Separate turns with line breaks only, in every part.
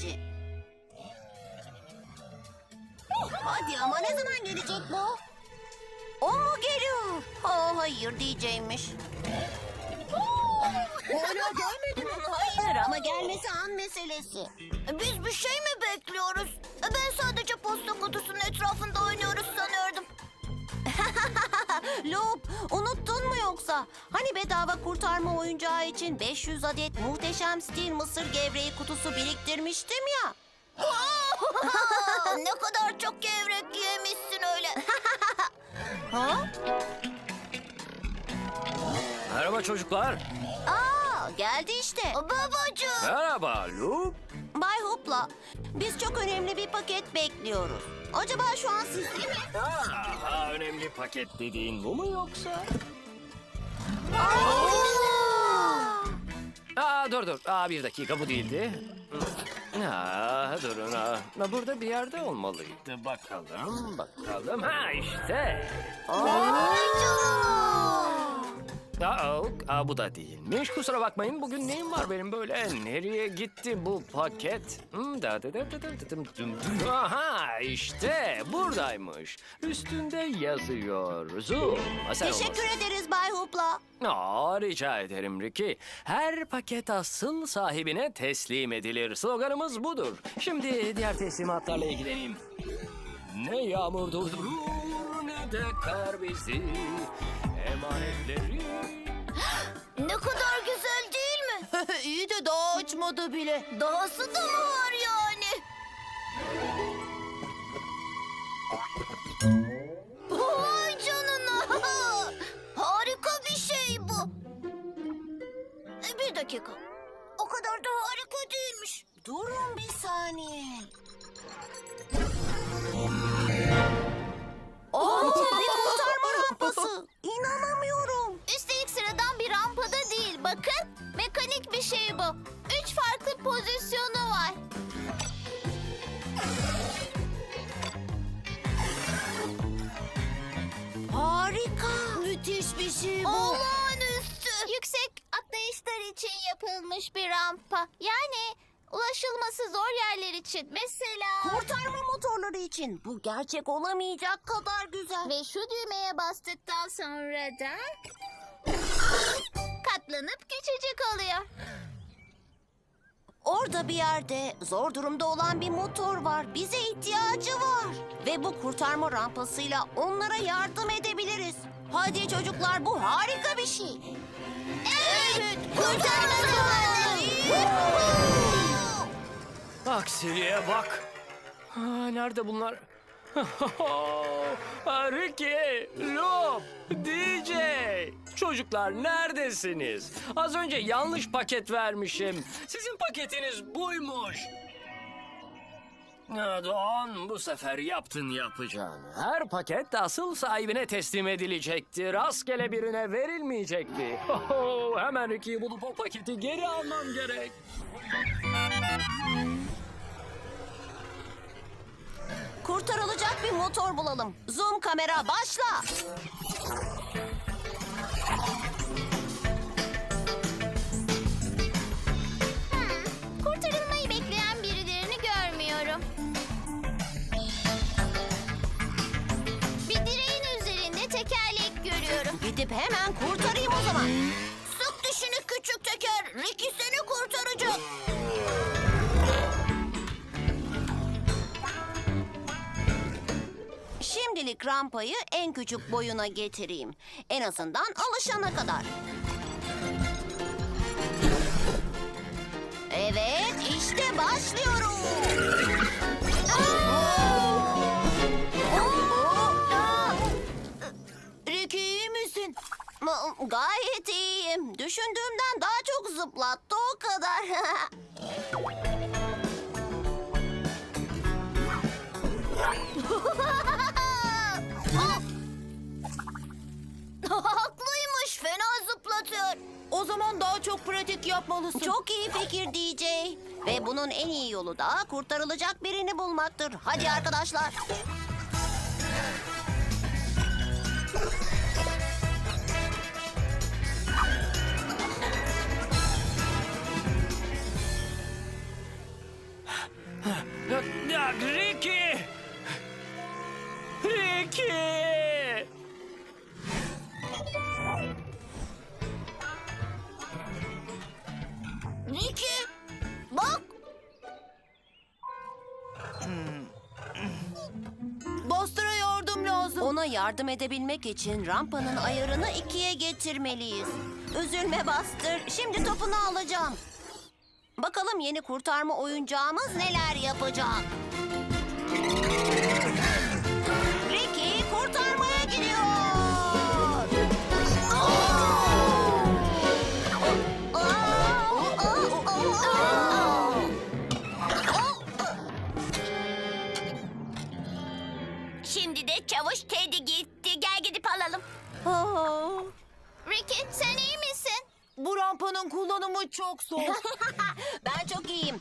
geçici. Hadi ama ne zaman gelecek bu? O mu geliyor? Oh hayır diyeceğimmiş. Hala gelmedi mi? Hayır ama gelmesi an meselesi. Biz bir şey mi bekliyoruz? Ben sadece Loop, unuttun mu yoksa? Hani bedava kurtarma oyuncağı için 500 adet muhteşem stil mısır gevreği kutusu biriktirmiştim ya. ne kadar çok gevrek yemişsin öyle. ha?
Merhaba çocuklar.
Aa, geldi işte. Babacığım.
Merhaba Lup.
Bay Hopla, biz çok önemli bir paket bekliyoruz. Acaba şu an sizde mi?
Aha, önemli paket dediğin bu mu yoksa? Aa dur dur. Aa bir dakika bu değildi. Aa, durun aa. Burada bir yerde olmalıydı. Bakalım, bakalım. Ha işte. Aa, aa, bu da değilmiş. Kusura bakmayın. Bugün neyim var benim böyle? Nereye gitti bu paket? Hmm, da, da, da, da, da, da, dım, dım, dım. Aha işte buradaymış. Üstünde yazıyor. Zoom. Sen
Teşekkür
olmasın.
ederiz Bay Hopla.
Aa, rica ederim Ricky. Her paket asıl sahibine teslim edilir. Sloganımız budur. Şimdi diğer teslimatlarla ilgileneyim. Ne yağmur durdurur ne de kar bizi. Emanetleri
Ne kadar güzel değil mi? İyi de daha açmadı bile. Dahası da mı var yani? Vay canına. Harika bir şey bu. E, Bir dakika. O kadar da harika değilmiş. Durun bir saniye. Aa,
rampa. Yani ulaşılması zor yerler için. Mesela...
Kurtarma motorları için bu gerçek olamayacak kadar güzel.
Ve şu düğmeye bastıktan sonra da... Katlanıp küçücük oluyor.
Orada bir yerde zor durumda olan bir motor var. Bize ihtiyacı var. Ve bu kurtarma rampasıyla onlara yardım edebiliriz. Hadi çocuklar bu harika bir şey. Evet, kurtarma zamanı.
Aksiliğe bak. Ha, nerede bunlar? Ricky, Loop, DJ. Çocuklar neredesiniz? Az önce yanlış paket vermişim. Sizin paketiniz buymuş. Ha, Doğan bu sefer yaptın yapacağını. Her paket asıl sahibine teslim edilecekti. Rastgele birine verilmeyecekti. Hemen Ricky'yi bulup o paketi geri almam gerek.
Kurtarılacak bir motor bulalım. Zoom kamera başla. Gidip hemen kurtarayım o zaman. Sık dişini küçük teker. Ricky seni kurtaracak. Şimdilik rampayı en küçük boyuna getireyim. En azından alışana kadar. Evet, işte başlıyorum. Düşündüğümden daha çok zıplattı o kadar. Haklıymış. Fena zıplatıyor. O zaman daha çok pratik yapmalısın. Çok iyi fikir DJ. Ve bunun en iyi yolu da kurtarılacak birini bulmaktır. Hadi arkadaşlar. Ricky! Ricky! Ricky! Bak! Bostur'a yardım lazım. Ona yardım edebilmek için rampanın ayarını ikiye getirmeliyiz. Üzülme Bastır. Şimdi topunu alacağım. Bakalım yeni kurtarma oyuncağımız neler yapacak. Kullanımı çok zor. ben çok iyiyim.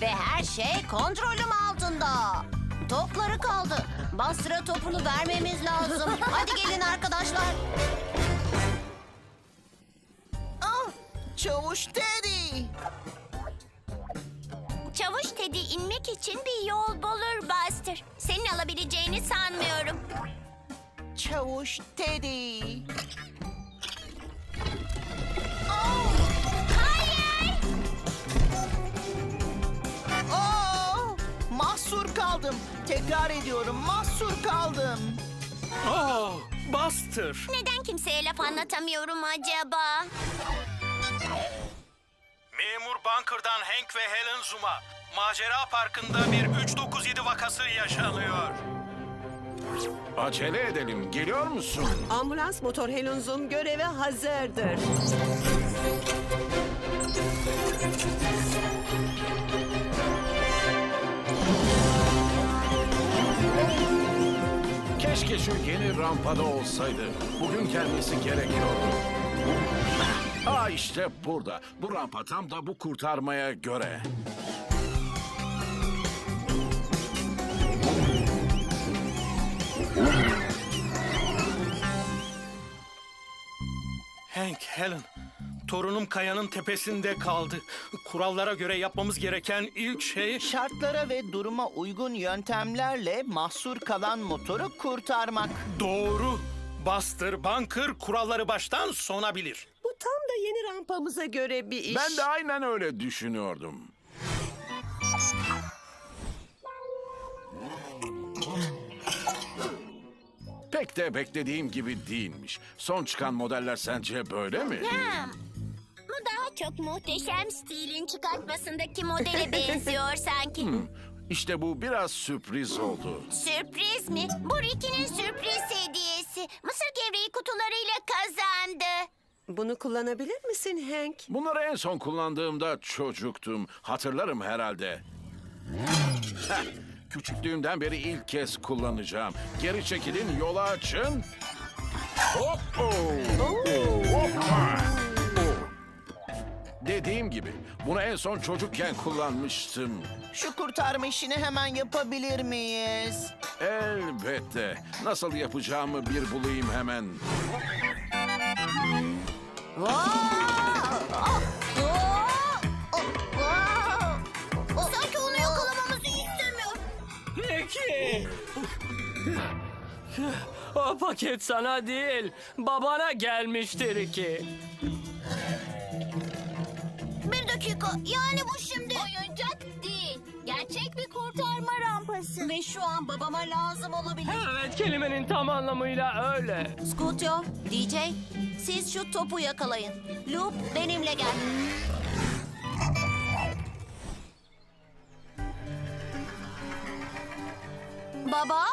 Ve her şey kontrolüm altında. Topları kaldı. Bastıra topunu vermemiz lazım. Hadi gelin arkadaşlar.
Ah, Çavuş Teddy.
Çavuş Teddy inmek için bir yol bulur Buster. Senin alabileceğini sanmıyorum.
Çavuş Teddy.
Hayır!
Kaldım. Tekrar ediyorum, mahsur kaldım.
Oh, Buster.
Neden kimseye laf anlatamıyorum acaba?
Memur Bunker'dan Hank ve Helen Zuma. Macera Parkı'nda bir 397 vakası yaşanıyor.
Acele edelim. Geliyor musun?
Ambulans motor Helen Zoom göreve hazırdır.
Keşke yeni rampada olsaydı. Bugün gelmesi gerekiyordu. Aa işte burada. Bu rampa tam da bu kurtarmaya göre.
Hank, Helen, torunum kayanın tepesinde kaldı. Kurallara göre yapmamız gereken ilk şey...
Şartlara ve duruma uygun yöntemlerle mahsur kalan motoru kurtarmak.
Doğru. Buster Bunker kuralları baştan sona bilir.
Bu tam da yeni rampamıza göre bir iş.
Ben de aynen öyle düşünüyordum. Pek de beklediğim gibi değilmiş. Son çıkan modeller sence böyle mi?
Hmm. Çok muhteşem stilin çıkartmasındaki modele benziyor sanki.
İşte bu biraz sürpriz oldu.
Sürpriz mi? Bu Ricky'nin sürpriz hediyesi. Mısır gevreği kutularıyla kazandı.
Bunu kullanabilir misin Hank?
Bunları en son kullandığımda çocuktum. Hatırlarım herhalde. Heh, küçüklüğümden beri ilk kez kullanacağım. Geri çekilin, yolu açın. Hop! oh, hoppa! Dediğim gibi bunu en son çocukken kullanmıştım.
Şu kurtarma işini hemen yapabilir miyiz?
Elbette. Nasıl yapacağımı bir bulayım hemen.
Sanki onu yakalamamızı istemiyor.
Peki. O paket sana değil, babana gelmiştir ki.
Yani bu şimdi... Oyuncak değil. Gerçek bir kurtarma rampası.
Ve şu an babama lazım olabilir.
Evet, kelimenin tam anlamıyla öyle.
Scutio, DJ, siz şu topu yakalayın. Loop benimle gel. Baba?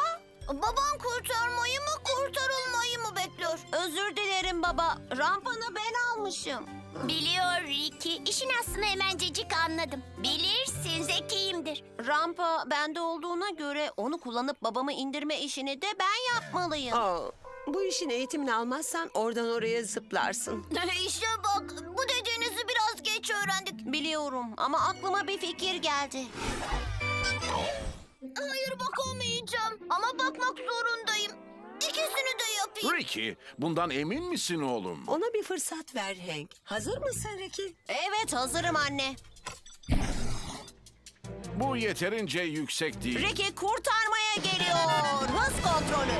Baban kurtarmayı mı kurtarılmayı mı bekliyor? Özür dilerim baba. Rampanı ben almışım.
Biliyor Ricky. İşin aslını hemencecik anladım. Bilirsin zekiyimdir.
Rampa bende olduğuna göre onu kullanıp babamı indirme işini de ben yapmalıyım.
Aa, bu işin eğitimini almazsan oradan oraya zıplarsın.
işte bak bu dediğinizi biraz geç öğrendik.
Biliyorum ama aklıma bir fikir geldi.
Hayır bakamayacağım ama bakmak zorundayım. İkisini de yapayım.
Ricky, bundan emin misin oğlum?
Ona bir fırsat ver Hank. Hazır mısın Ricky?
Evet hazırım anne.
Bu yeterince yüksek değil.
Ricky kurtarmaya geliyor. Hız kontrolü.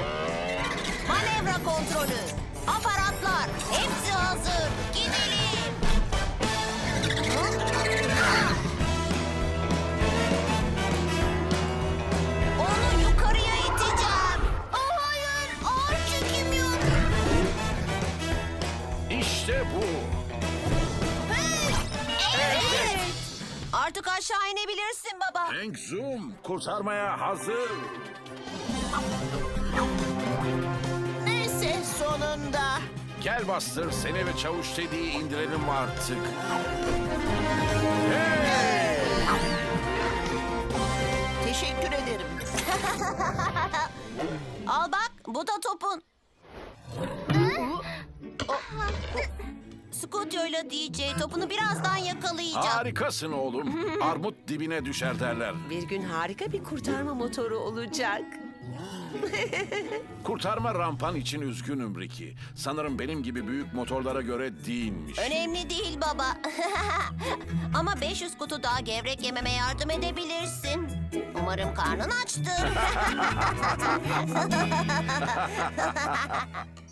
Manevra kontrolü. Aparatlar. Hepsi hazır. Aşağı inebilirsin baba.
Hank Zoom kurtarmaya hazır.
Neyse sonunda.
Gel bastır seni ve çavuş Teddy'yi indirelim artık.
Teşekkür ederim.
Al bak bu da topun. Scooter'la DJ topunu birazdan yakalayacak.
Harikasın oğlum. Armut dibine düşer derler.
Bir gün harika bir kurtarma motoru olacak.
Kurtarma rampan için üzgünüm Ricky. Sanırım benim gibi büyük motorlara göre değilmiş.
Önemli değil baba. Ama 500 kutu daha gevrek yememe yardım edebilirsin. Umarım karnın açtır.